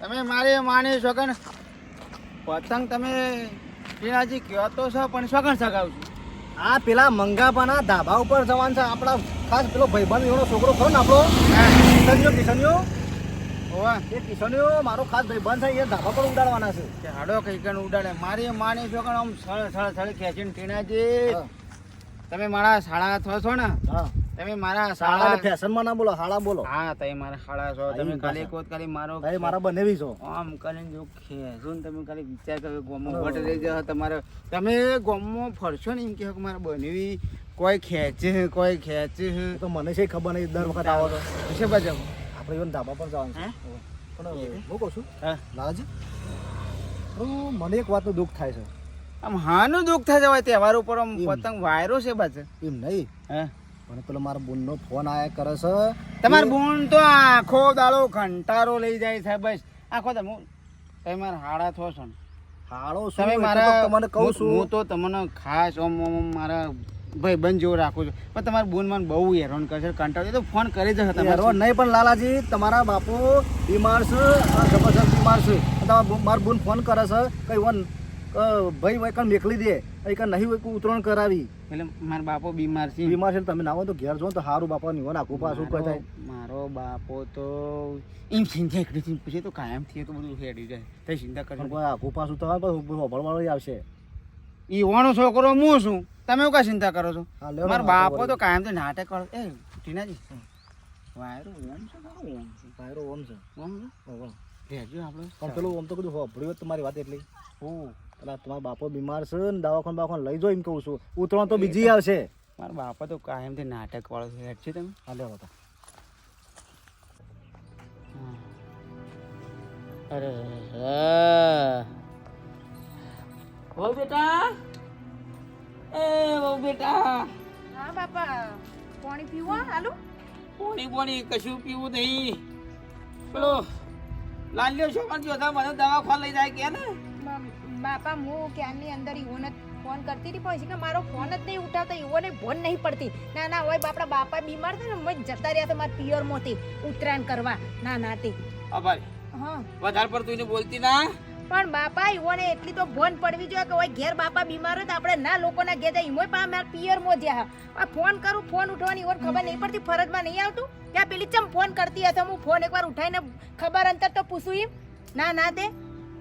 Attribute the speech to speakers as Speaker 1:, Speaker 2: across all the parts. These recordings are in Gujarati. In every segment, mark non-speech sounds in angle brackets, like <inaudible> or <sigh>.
Speaker 1: તમે મારી માની શોગન પતંગ તમે પીણાજી કહો તો છો પણ સગન સગાવ છું
Speaker 2: આ પેલા મંગાપાના ધાબા ઉપર જવાનું છે. આપણા ખાસ પેલો ભાઈબંધ એનો છોકરો ખરો ને આપણો? કિશનિયો કિશનિયો એ કિશનિયો મારો ખાસ ભાઈબંધ છે એ ધાબા પર ઉડાડવાના છે.
Speaker 1: કે હાડો કઈ કણ ઉડાડે. મારી માની શોગન આમ સળ સળ સળ ખેંચીને
Speaker 2: પીણાજી
Speaker 1: તમે મારા સાડા છ છો ને?
Speaker 2: હા.
Speaker 1: તમે મારા
Speaker 2: શાળા ફેશનમાં ના બોલો હાળા બોલો.
Speaker 1: હા તમે મારા હાળા છો. તમે ખાલી. કોત ખાલી મારો
Speaker 2: ભાઈ મારા બનેવી છો.
Speaker 1: આમ કરીને જો ખેંચો ને તમે ખાલી વિચાર કર્યો ગોમો. વટ રહી જાવ તમારે તમે ગોમમાં ફરશો ને એમ કે મારે બનેવી. કોઈ ખેંચે છે, કોઈ ખેંચે. છે.
Speaker 2: તો મને છે ખબર નહીં દર વખત આવો તો.
Speaker 1: હશે બાજુ
Speaker 2: આપણે ઇવન ધાબા પર જવાનું છે? પણ હું કહું છું
Speaker 1: હા.
Speaker 2: લાલાજી મને એક વાતનું દુઃખ થાય છે.
Speaker 1: આમ હાનું દુઃખ થાય જવાય તહેવાર ઉપર આમ પતંગ વાયરો છે બાજુ
Speaker 2: એમ નહીં.
Speaker 1: હે.
Speaker 2: મને પેલો મારા બોનનો ફોન આયા કરે છે.
Speaker 1: તમારો બોન તો આખો દાડો ઘંટારો લઈ જાય છે બસ. આખો તમે તમે મારા હાડા થો છો
Speaker 2: હાડો
Speaker 1: તમે મારા
Speaker 2: તમને કહું છું.
Speaker 1: હું તો તમને ખાસ ઓમ ઓમ મારા ભાઈ બંધ જેવો રાખું છું. પણ તમારા બોન મને બહુ હેરાન કરશે કંટાળો તો ફોન કરી જશે
Speaker 2: તમે.
Speaker 1: તમારે
Speaker 2: નહીં પણ લાલાજી તમારા બાપુ બીમાર છે જબરજસ્ત બીમાર છે. તમારા મારા બોન ફોન કરે છે કઈ ભાઈ ભાઈ કાં મેકલી દે એ કાં નહીં હોય કોઈ ઉતરણ કરાવી.
Speaker 1: એટલે મારા બાપો બીમાર છે.
Speaker 2: બીમાર છે તમે ના હોય તો ઘેર જો તો સારું બાપા નિવો નાખું પાછું કહે થાય
Speaker 1: મારો- બાપો તો એમ ચિંતા એકડી થી પૂછે તો કાયમ થયે તો બધું હેડી જાય. તે ચિંતા
Speaker 2: પણ આખું પાછું તો હોભળવાળો આવશે.
Speaker 1: ઈ વાણો છોકરો હું છું? તમે એવું કાંઈ ચિંતા કરો છો? મારા બાપો તો કાયમ તો નાટક કરો. એ ટીનાજી વાયરો ઓમ છે વાયરો ઓમ છે?
Speaker 2: ઓમ
Speaker 1: ઓમ. રહેજો આપણે.
Speaker 2: પણ પેલું ઓમ તો કીધું હોભળ્યું તમારી વાત એટલી.
Speaker 1: ઓ
Speaker 2: તમારા બાપો બીમાર છે ને દવાખાન બાખાન લઈ જાઓ એમ કહું છું. ઉતરણ તો બીજી આવશે.
Speaker 1: મારા બાપા તો કાયમથી નાટક વાળો છે હેડ છે તમે
Speaker 2: હાલે લેવો
Speaker 1: અરે ઓ બેટા. એ ઓ બેટા.
Speaker 3: હા બાપા. પાણી પીવા હાલો.
Speaker 1: પોણી પોણી કશું પીવું નહીં. પેલો લાલ્યો છો પણ જોતા મને દવાખાન લઈ જાય કે ને?
Speaker 3: બાપા હું ક્યારની અંદર ઈવોને ફોન કરતી હતી? પછી કે મારો ફોન જ નહીં ઉઠાવતો ઈવોને ફોન નહીં પડતી. ના ના હોય બાપડા બાપા બીમાર છે ને મેં જતા રહ્યા તો મારા પિયર મોતી ઉત્તરાયણ કરવા. ના ના તે. હા
Speaker 1: વધારે પડતું એને બોલતી ના.
Speaker 3: પણ બાપા ઈવોને એટલી તો ફોન પડવી જોઈએ કે હોય ઘેર બાપા બીમાર હોય તો આપણે ના લોકોના ઘેર જાય ઈમોય પા મારા પિયરમાં જ્યાં આ ફોન કરું ફોન ઉઠવાની ઓર ખબર નહીં પડતી ફરજમાં નહીં આવતું? ત્યાં પેલી ચમ ફોન કરતી હશે? હું ફોન એકવાર ઉઠાઈને ખબર અંતર તો પૂછું એમ ના ના તે.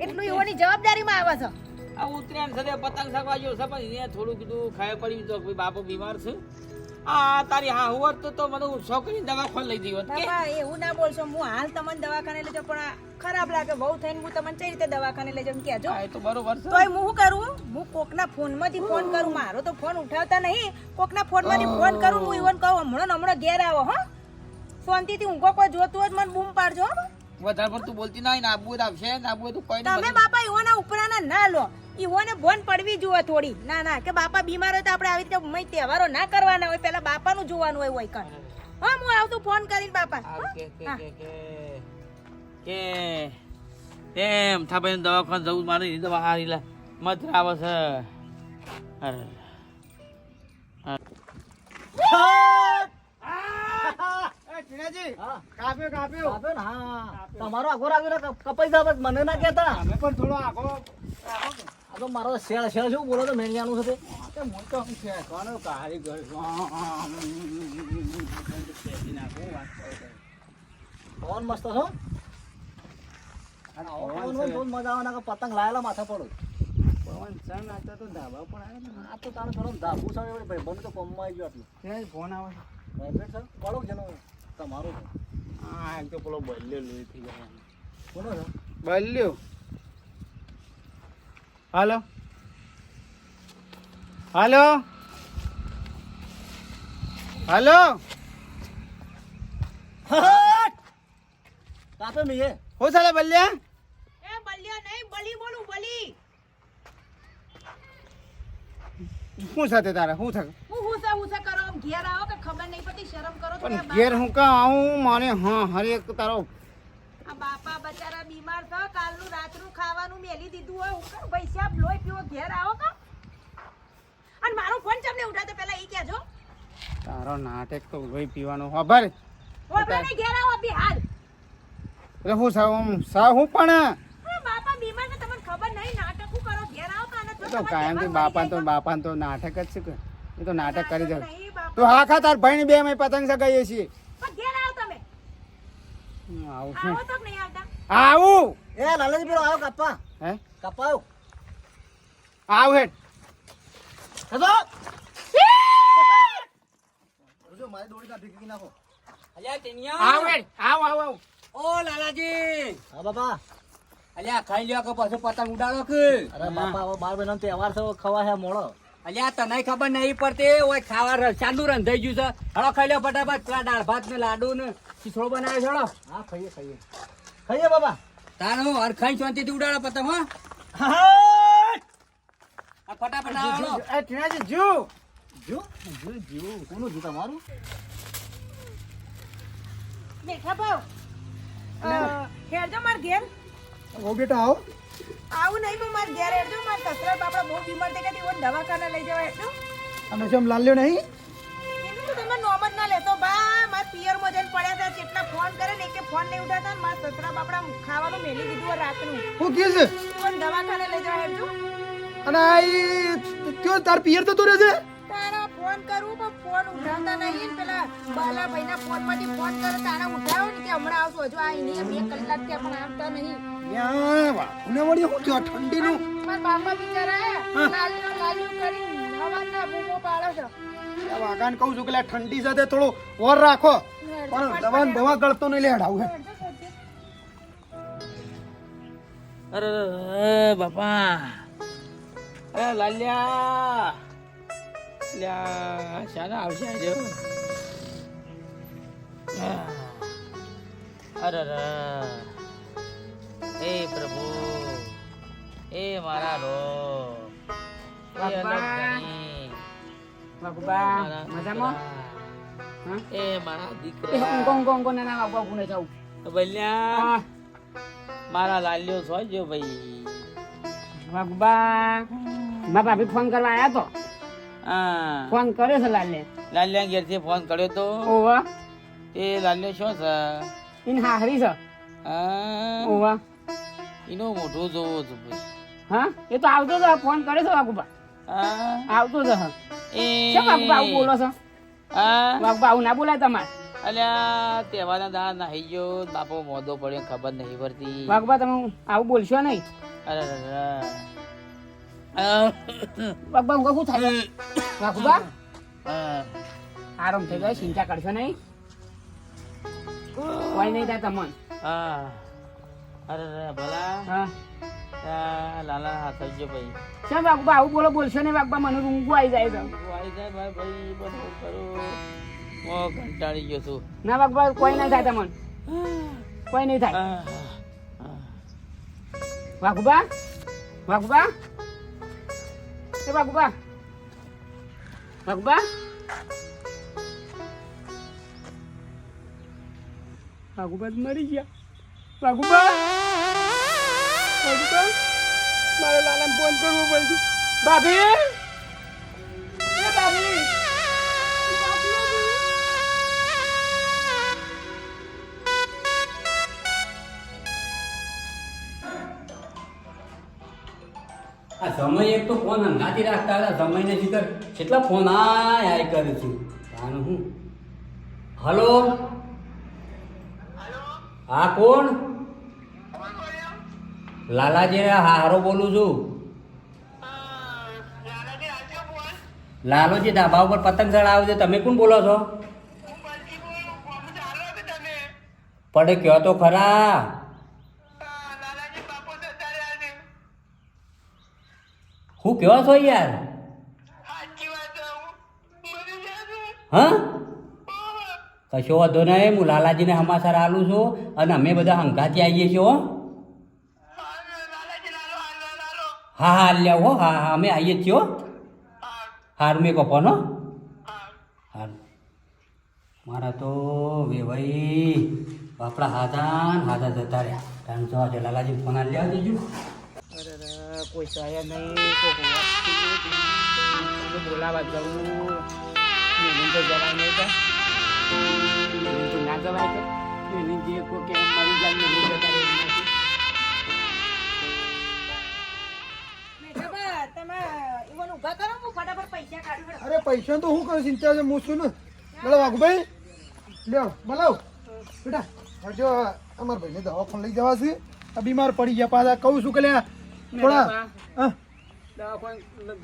Speaker 3: એટલું ઈવોની જવાબદારીમાં આવે છે?
Speaker 1: આ ઉતરાયણ સાથે પતંગ સગવા ગયો છે પણ એને થોડું કીધું ખાય પડી તો બાપો બીમાર છે. આ તારી હા હોત તો તો મને છોકરી દવાખાન લઈ જઈ હોત
Speaker 3: બાપા એવું ના બોલશો હું હાલ તમને દવાખાને લઈ જાઉં પણ આ ખરાબ લાગે બહુ થઈને હું તમને કઈ રીતે દવાખાને લઈ જાઉં કેજો
Speaker 1: હા, એ તો બરોબર છે.
Speaker 3: તોય હું શું કરું? હું કોકના ફોનમાંથી ફોન કરું મારો તો ફોન ઉઠાવતા નહીં. કોકના ફોનમાંથી ફોન કરું હું ઈવન કહું હમણાં હમણાં ઘેર આવો હો. શાંતિથી ઊંઘો કોઈ જોતું હોય મને બૂમ પાડજો હો.
Speaker 1: વધારે પડતું બોલતી ના હોય આબુ આવશે ને આબુ તો કોઈ
Speaker 3: તમે બાપા ઈવોના ઉપરાના ના લો. ઈવોને ફોન પડવી જુઓ થોડી. ના ના કે બાપા બીમાર હોય તો આપણે આવી રીતે મય તહેવારો ના કરવાના હોય. પહેલા બાપાનું જોવાનું હોય હોય કણ હા હું આવતું ફોન કરીને બાપા?
Speaker 1: કે કે
Speaker 3: હા.
Speaker 1: કે. કે કે દવાખાને જવું મારે દવા હારી લે. મત આવે છે. અરે.
Speaker 2: હા તમારો આગો રાખ્યો કપાઈ જાવ મને ના
Speaker 1: કેતા પણ થોડો આગો
Speaker 2: મારો શેળ શેળ શું બોલો તો મેણિયાનું છે તે
Speaker 1: હું તો વાત કરો
Speaker 2: મસ્ત છો મજા આવે પતંગ લાયેલા માથે પડો
Speaker 1: પવન છે ને, આ તો ધાબા પણ આવે ને.
Speaker 2: આ તો તારે થોડો ધાબુ છે ભાઈ બંધ તો કોમમાં આવી ગયો આટલું
Speaker 1: ફોન આવે છે.
Speaker 2: પ્રાઇવેટ છે પડો જેનો તમારું છે.
Speaker 1: હા એક તો પેલો બલ્યો લઈ થઈ ગયો
Speaker 2: કોનો છે?
Speaker 1: બલ્યો હાલો. હાલો. હાલો.
Speaker 2: કાપે મીએ
Speaker 1: હો. ચાલે બલ્યા
Speaker 3: એ બલ્યા નહીં બલી બોલું બલી.
Speaker 1: શું સાથે તારે શું થાય
Speaker 3: હું હુસા હુસા કરો આમ ઘેર આવો કે ખબર નહીં પડતી શરમ કરો તો
Speaker 1: પણ ઘેર હું કા આવું? મારે હા હરેક તારો
Speaker 3: આ બાપા બચારા બીમાર છે કાલનું રાતનું ખાવાનું મેલી દીધું હોય હું ભાઈ સાહેબ લોહી પીવો ઘેર આવો કા? અને મારો ફોન ચમને ઉઠાતો પેલા એ કહેજો.
Speaker 1: તારો નાટક તો લોહી પીવાનો. ખબર
Speaker 3: નહીં ઘેર આવો બી હાલ.
Speaker 4: રે હું સા સા હું પણ?
Speaker 3: બાપા બીમાર ને તમને ખબર નહીં નાટક હું કરો? ઘેર આવો
Speaker 4: કાને તો કાયમ બાપા તો બાપા તો નાટક જ છે એ તો નાટક કરી દે. તો હા ખા તાર ભાઈ બે અમે પતંગ સગાઈએ છીએ.
Speaker 3: પણ ઘેર આવો તમે.
Speaker 4: હું આવું છું.
Speaker 3: આવો તો કે નહીં આવતા?
Speaker 4: આવું!
Speaker 2: એ લાલજી પેલો આવો કપ્પા.
Speaker 4: હે?
Speaker 2: કપાવ
Speaker 4: આવ. હેડ.
Speaker 2: ખસો જો મારી દોડી ના ભીગી નાખો.
Speaker 5: અલ્યા ટીનિયા.
Speaker 4: આવ હેડ. આવ આવ આવ.
Speaker 5: ઓ લાલાજી.
Speaker 2: હા બાપા.
Speaker 5: અલ્યા ખાઈ લ્યો કે પછી પતંગ ઉડાડો કે?
Speaker 2: અરે બાપા હવે બાર બેન તહેવાર છે ખવા છે મોડો.
Speaker 5: અલ્યા તને ખબર નહીં પડતી? ઓય ખાવા ચાલુ ચાંદુ રંધાઈ ગયું છે. હળો ખાઈ લો ફટાફટ. પેલા દાળ ભાત ને લાડુ ને ખીચડો બનાવ્યો છે હળો.
Speaker 2: હા ખાઈએ ખાઈએ. ખાઈએ બાપા
Speaker 5: તારો હર ખાઈ શાંતિથી ઉડાડો પતંગ હો. આ ફટાફટ આવો હળો.
Speaker 4: એ ટીનાજી જુ
Speaker 2: જો જો જીવ કોનું જીવ તમારું?
Speaker 3: બેઠા ભાવ હેરજો માર ઘેર.
Speaker 4: ઓ બેટા આવો.
Speaker 3: આવું નહીં પણ મારે ઘેર હેરજો માર સસરા બાપડા બહુ બીમાર થઈ ગયા દવાખાને લઈ જવા હેરજો
Speaker 4: અને જેમ લાલ્યો નહીં?
Speaker 3: એનું તો તમે નોમ જ ના લેતો બા માર પિયરમાં જઈને પડ્યા હતા જેટલા ફોન કરે ને કે ફોન નહીં ઉઠાતા ને માર સસરા બાપડા ખાવાનું મેલી દીધું રાતનું.
Speaker 4: હું કે છે?
Speaker 3: ઓન દવાખાને લઈ જવા હેરજો
Speaker 4: અને આ તાર પિયર તો રહે છે?
Speaker 3: તારા ફોન કરું પણ ફોન ઉઠાવતા નહીં. ને પેલા ભાઈના ફોનમાંથી ફોન કરે તારે ઉઠાવો ને કે હમણાં આવશો. જો આ નહીં બે કલાક કે પણ આવતા નહીં.
Speaker 4: ન્યા વાઘુને વળી શું થયું? આ ઠંડીનું?
Speaker 3: મારા બાપા બિચારા લાલ્યો લાલ્યો કરી હવાના બૂમો પાડો છો.
Speaker 4: આ કહું છું કે ઠંડી સાથે થોડું ઓર રાખો. પણ દવા ને દવા ગળતો નહીં લેડ હેડાવું
Speaker 5: અરે બાપા. અરે લાલ્યા. લ્યા શાના આવશે આજે. અરે. હે પ્રભુ એ મારા રો.
Speaker 6: મજામાં?
Speaker 5: એ મારા દીકરા. મારા લાલ્યો સોજો ભાઈ.
Speaker 6: વાગબા મારા ભાભી ફોન કરવા આયા તો? ફોન કર્યો છે લાલે
Speaker 5: લાલ્યા ઘેરથી ફોન કર્યો તો.
Speaker 6: ઓવા
Speaker 5: એ લાલ્યો શું છે?
Speaker 6: ઇન હાહરી છે. ઓવા
Speaker 5: એનું મોઢો જોવો છો ભાઈ.
Speaker 6: હા? એ તો આવતો તો ફોન કરે છે
Speaker 5: હા.
Speaker 6: આવતો છે હા
Speaker 5: એ
Speaker 6: શું વાગુબા આવું બોલો છો?
Speaker 5: હા.
Speaker 6: વાગુબા આવું ના બોલાય તમારે?
Speaker 5: અલ્યા તહેવારના દાડા નાહી ગયો બાપો મોઢો પડ્યો ખબર નહીં પડતી.
Speaker 6: વાગુબા તમે આવું બોલશો નહીં?
Speaker 5: અરે. આ.
Speaker 6: શું થાય? <coughs>
Speaker 5: હા.
Speaker 6: આરામ થઈ જાય ચિંતા કરશો નહીં? કોઈ નહીં થાય તમને.
Speaker 5: હા. અરે અરે ભલા.
Speaker 6: હા.
Speaker 5: લાલા હાથ આવજો ભાઈ.
Speaker 6: કેમ વાગુબા આવું બોલો બોલશો નહીં વાગબા મને ઊંઘું આવી જાય છે
Speaker 5: વાળી જાય ભાઈ ભાઈ બધું કરું. હું કંટાળી ગયો છું.
Speaker 6: ના વાગબા કોઈ નહીં થાય તમને. કોઈ નહીં થાય. વાઘુબા? વાઘુબા? એ વાઘુબા. વાઘુબા? વાઘુબા મરી ગયા. વાઘુબા વાઘુબા મારે લાલાને ફોન કરવો પડશે. એ
Speaker 7: આ સમય એક તો ફોન હંગાતી રાખતા હતા, સમયને જીતર કેટલા ફોન આ કરે છે. આનું હું? હલો? હા કોણ? લાલાજી હારો બોલું છું. લાલોજી ધાબા ઉપર પતંગ ચડાવે છે. તમે કોણ બોલો છો? પણ કયો તો ખરા. હું કયો છો યાર? હા? કશો વાંધો નહીં, હું લાલાજીને સમાચાર આલું છું અને અમે બધા હંઘાથી આવીએ છીએ, હો. હા હા લ્યાવ હો, હા હા, અમે આવીએ છીએ, હો. હાર મેં કપો નો હારું. મારા તો વેભાઈ બાપડા હાથા ને હાથા જતા રહ્યા. કારણ જો આજે લાલાજી ફોન આ લેવા દેજો
Speaker 6: પૈસા નહીં બોલાવા જવું તો જવાય નહીં તો ના જવાય કે એને જે કે મરી જાય ને લઈ જતા રહે
Speaker 4: અરે પૈસા તો હું કરું? ચિંતા છે હું છું ને. બોલો વાઘુભાઈ લ્યો બોલાવ. બેટા હજો અમાર ભાઈને દવાખાને લઈ જવા છે. આ બીમાર પડી ગયા પાછા. કહું છું કે લ્યા થોડા હા?
Speaker 6: દવાખાને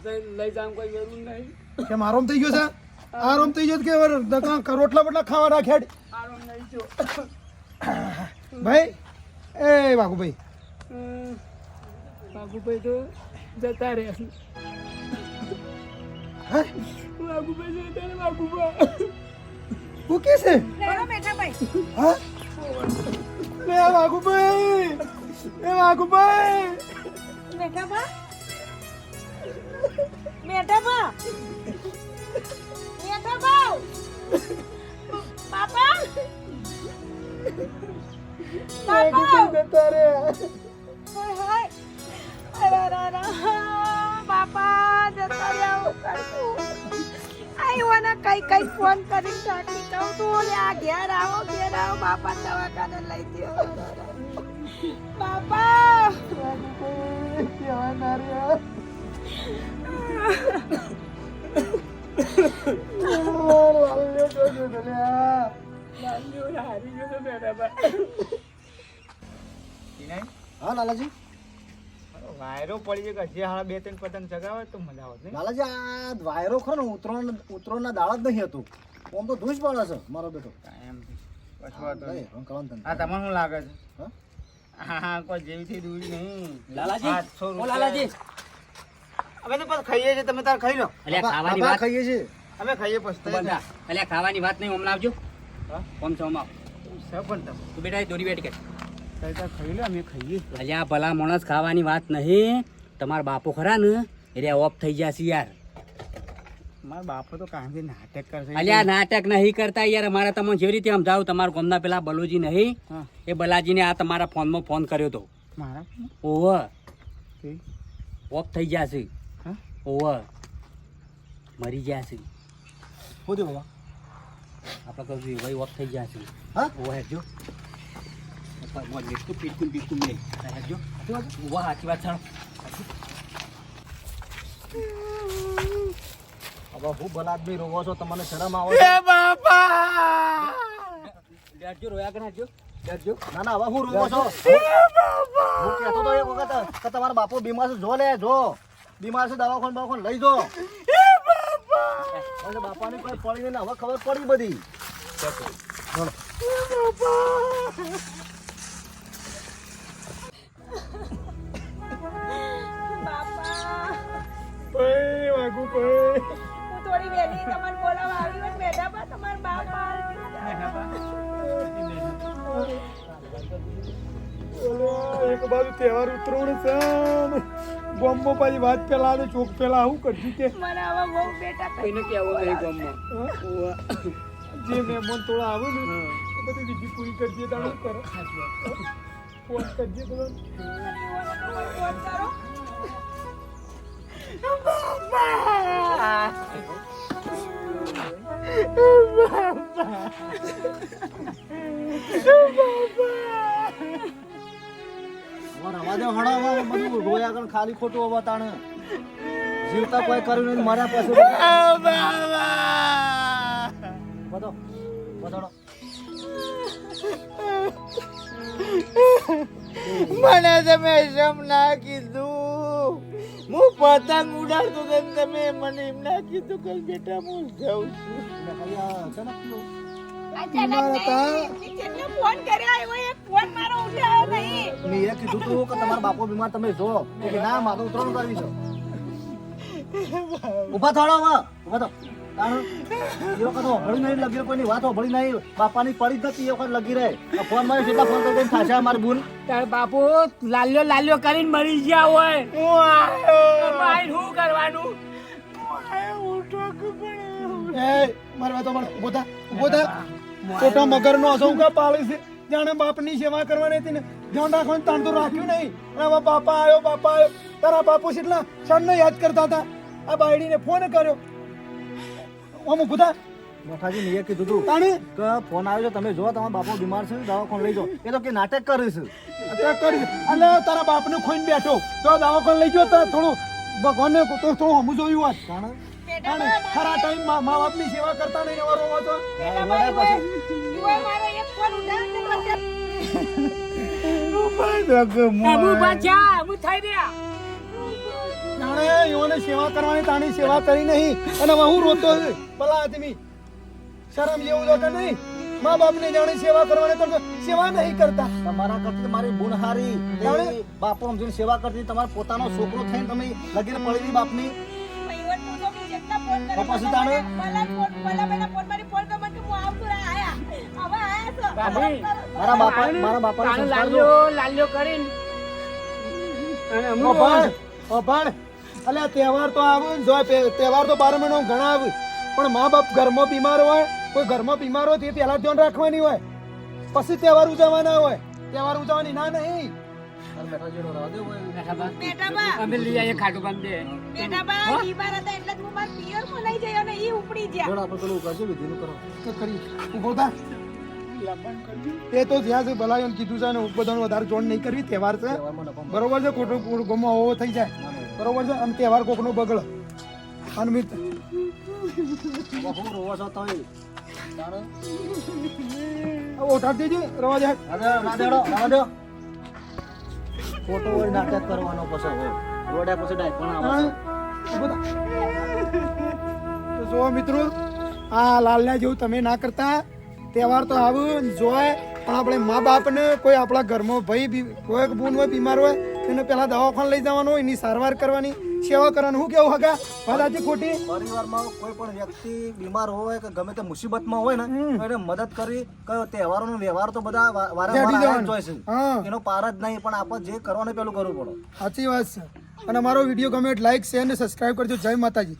Speaker 6: લઈ- લઈ જવાનું કોઈ જરૂર નહીં.
Speaker 4: કે મારો થઈ ગયો છે? આરામ થઈ જત કે દકા રોટલા બોટલા ખાવા રાખ્યા
Speaker 6: આરામ નહીં જો
Speaker 4: ભાઈ એ વાઘુભાઈ
Speaker 6: હમ. તો જતા રહે
Speaker 4: હે
Speaker 6: બાબુભાઈ જતા રહે બાબુભા
Speaker 4: હું કે છે. હા લે વાઘુભાઈ એ વાઘુભાઈ
Speaker 3: મેઠાબા? મેઠાબા? મેઠાબા? બાપા? બાપા?
Speaker 4: જતા રહ્યા
Speaker 3: હાય હાય. અરે અરે અરે. બાપા જતા રહ્યા હું કરશું? આ ઈવોને કઈ કઈ ફોન કરીને થાકી કહું છું લે આ ઘેર આવો ઘેર આવો બાપા દવાખાને લઈ દ્યો બાપા
Speaker 2: હા લાલાજી?
Speaker 1: વાયરો પડી જાય હજી હાડા બે ત્રણ પતંગ ચગાવે તો મજા આવે
Speaker 2: લાલાજી આ વાયરો ખરો ને ઉતરણ ઉતરણના દાડા જ નહીં હતું. આમ તો ધૂસ પડે છે મારો બેટો.
Speaker 1: એમ આ તમને શું લાગે છે?
Speaker 2: હા?
Speaker 1: જેવી થી દૂર નહીં.
Speaker 7: લાલાજી
Speaker 1: અમે તો બસ ખાઈએ છીએ તમે તાર ખાઈ લો.
Speaker 7: અલ્યા ખાવાની વાત
Speaker 2: ખાઈએ છીએ.
Speaker 1: અમે ખાઈએ
Speaker 7: પસ્તાય અલ્યા ખાવાની વાત નહીં હમણાં આવજો.
Speaker 1: હા?
Speaker 7: કોમ છો
Speaker 1: માં પણ
Speaker 7: તું બેટા એ દોરી બેઠ કે.
Speaker 1: ખાઈ લો અમે ખાઈએ.
Speaker 7: અલ્યા ભલા માણસ ખાવાની વાત નહીં. તમારા બાપો ખરા ને? એટલે ઓફ થઈ જશે યાર.
Speaker 1: મારા બાપો તો કાંઈ નાટક કરશે.
Speaker 7: અલ્યા નાટક નહીં કરતા યાર. અમારે તમને જેવી રીતે સમજાવું તમારા ગામના પેલા બલોજી નહીં. એ બલાજીને આ તમારા ફોનમાં ફોન કર્યો તો.
Speaker 1: મારા
Speaker 7: ઓવ ઓફ થઈ જશે
Speaker 1: હા?
Speaker 7: ઓવ મરી ગયા
Speaker 2: શું થયું બાબા?
Speaker 7: આપણે કહું છું ભાઈ ઓફ થઈ છે
Speaker 2: હા?
Speaker 7: ઓવ હેરજો પીટકું પીટકું પીટકું મેં હેરજો ઓવર સાચી વાત છાડો
Speaker 2: હવે હું ભલા આદમી રોવો છો તમને શરમ આવે છે?
Speaker 7: હેરજો રોયા કે હેરજો હેરજો
Speaker 2: ના ના હવે હું રોવો છો? હું કહેતો તો એક વખત કે તમારા બાપો બીમાર છે જો લે જો. બીમાર છે દવાખાન દવાખાન લઈ જો હવે બાપાની કોઈ પડી ને હવે ખબર પડી બધી.
Speaker 4: એક બાજુ તહેવાર ઉતરવું છે. ને બોમ્બો પાછી વાત પેલા આવે ચોક પેલા આવું કરશું કે.
Speaker 3: મને આવા બહુ બેટા કઈ
Speaker 6: કોઈને કહેવું નહીં ગામમાં.
Speaker 4: જે મહેમાન થોડા આવે ને એ બધી વિધિ પૂરી કરજે તમે કરો? ફોન કરજે તો
Speaker 3: ફોન કરો
Speaker 2: હવે રવા દે બધું રોયા ખાલી ખોટું હવે તાણે જીવતા કોઈ કર્યું નહીં મર્યા પછી બધો બધાડો
Speaker 1: મને તમે જેમ ના કીધું. હું પતંગ ઉડાડતો તમે મને એમ ના કીધું કે બેટા હું જાઉં છું.
Speaker 2: અચાનક થયું.
Speaker 3: અચાનક નહીં. જેટલે ફોન કર્યો એવો એક ફોન મારો ઉઠાયો નહીં.
Speaker 2: મેં એ કીધું તું કે તમારા બાપો બીમાર તમે જો. કે ના મારે ઉતરણ કરવી છે. ઊભા થોડો હવે ઊભા થો તાણ એ વખત હોભળી નહીં લગી કોઈની વાત હોભળી નહીં. બાપાની પડી જ નથી એ વખત લગી રહે. આ ફોન ફોન મારી બુન.
Speaker 6: તાર બાપુ લાલ્યો લાલ્યો કરીને મરી ગયા હોય. શું કરવાનું?
Speaker 4: એ મારવા તો પણ ઊભો થા ઊભો થા. ખોટા મગર નો હસો કા પાળે છે? જાણે બાપની સેવા કરવાની હતી ને. ધ્યાન રાખવાનું તાણ તો રાખ્યું નહીં. અને હવે બાપા આવ્યો બાપા આવ્યો. તારા બાપુ એટલા ક્ષણને યાદ કરતા હતા. આ બાયડીને ફોન કર્યો. ઓમ ઊભું
Speaker 2: મોઠાજી મેં કીધું તું
Speaker 4: તાણે?
Speaker 2: કે ફોન આવ્યો છે તમે જો તમારા બાપો બીમાર છે દવાખાને લઈ જાઓ. એ તો કે નાટક કરે છે.
Speaker 4: અટક કરી. અને તારા બાપને ખોઈને બેઠો. તો દવાખાને લઈ ગયો તો થોડું ભગવાનને તો થોડું હમું જોયું હોત
Speaker 2: તાણે?
Speaker 4: તાણે ખરા ટાઈમ મા મા બાપની સેવા કરતા નહીં એવા રોવા તો.
Speaker 3: ને
Speaker 4: સેવા કરવાની તાની સેવા કરી નહીં. અને હવે હું રોતો. ભલા આદમી શરમ જેવું જો કે નહીં. મા બાપને જાણે સેવા કરવાની તો સેવા નહીં કરતા.
Speaker 2: તમારા કરતી મારી ગુણ હારી. બાપો સમજીને સેવા કરતી તમારો પોતાનો છોકરો થઈને તમે લગીને પડી બાપની.
Speaker 3: જેટલા ફોન કરે
Speaker 2: તો પછી તાણે?
Speaker 3: પહેલા ફોન પહેલા પહેલા ફોન મારી ફોન તો મને હું આવતો રહે આયા. હવે આયા છો.
Speaker 2: મારા બાપા મારા બાપાને
Speaker 6: તાણે લાલ્યો લાલ્યો કરીને. અને અમુ
Speaker 4: અભાણ અભાણ અલ્યા તહેવાર તો આવે ને જોય તહેવાર તો બાર મહિનો ઘણા આવે પણ મા બાપ ઘરમાં બીમાર હોય કોઈ ઘરમાં બીમાર હોય તે પહેલા ધ્યાન રાખવાની હોય. પછી તહેવાર ઉજવવાના હોય. તહેવાર ઉજવવાની ના નહીં.
Speaker 6: અમે લઈ આવીએ ખાટું બામ દે
Speaker 3: બીમાર હતા એટલે જ હું મારા પિયરમાં લઈ જઈ ઈ ઉપડી ગયા.
Speaker 2: જોડ આપણે પેલું કરજો વિધિનું કરો.
Speaker 4: તો કરી. ઊભો થા. એ તો જ્યાં ભલાઈઓને કીધું છે ને બધાને વધારે જોડ નહીં કરવી તહેવાર છે. બરોબર છે ખોટું ગમો હોવો થઈ જાય. બરોબર છે અને તહેવાર કોકનો બગડ. અને મિત
Speaker 2: બહુ રોવો છો તોય. તાણે?
Speaker 4: ઓઠાડ દેજે રવા દે.
Speaker 2: રવા રાધે રવા રાધે. ખોટો હોય નાટક કરવાનો પસંદ હોય રોડ્યા પછી
Speaker 4: થા. તો જો મિત્રો આ લાલના જેવું તમે ના કરતા. તહેવાર તો આવું જોય પણ આપણે મા બાપને કોઈ આપણા ઘરમાં ભાઈ કોઈક કોઈ બૂન હોય બીમાર હોય એને પહેલાં દવાખાને લઈ જવાનું એની સારવાર કરવાની. સેવા કરવાનું. શું કેવું હગા? વાત ખોટી.
Speaker 2: પરિવારમાં કોઈ પણ વ્યક્તિ બીમાર હોય કે ગમે તે મુસીબતમાં હોય ને એને મદદ કરી કે તહેવારોનો વ્યવહાર તો બધા વારંવાર
Speaker 4: જાડી
Speaker 2: આવ્યા જ
Speaker 4: જવાનું.
Speaker 2: હોય છે. એનો પાર જ નહીં પણ આપણે જે કરવાનું પેલું કરવું પડે.
Speaker 4: સાચી વાત છે. અને અમારો વીડિયો ગમે લાઈક શેર અને સબસ્ક્રાઈબ કરજો. જય માતાજી.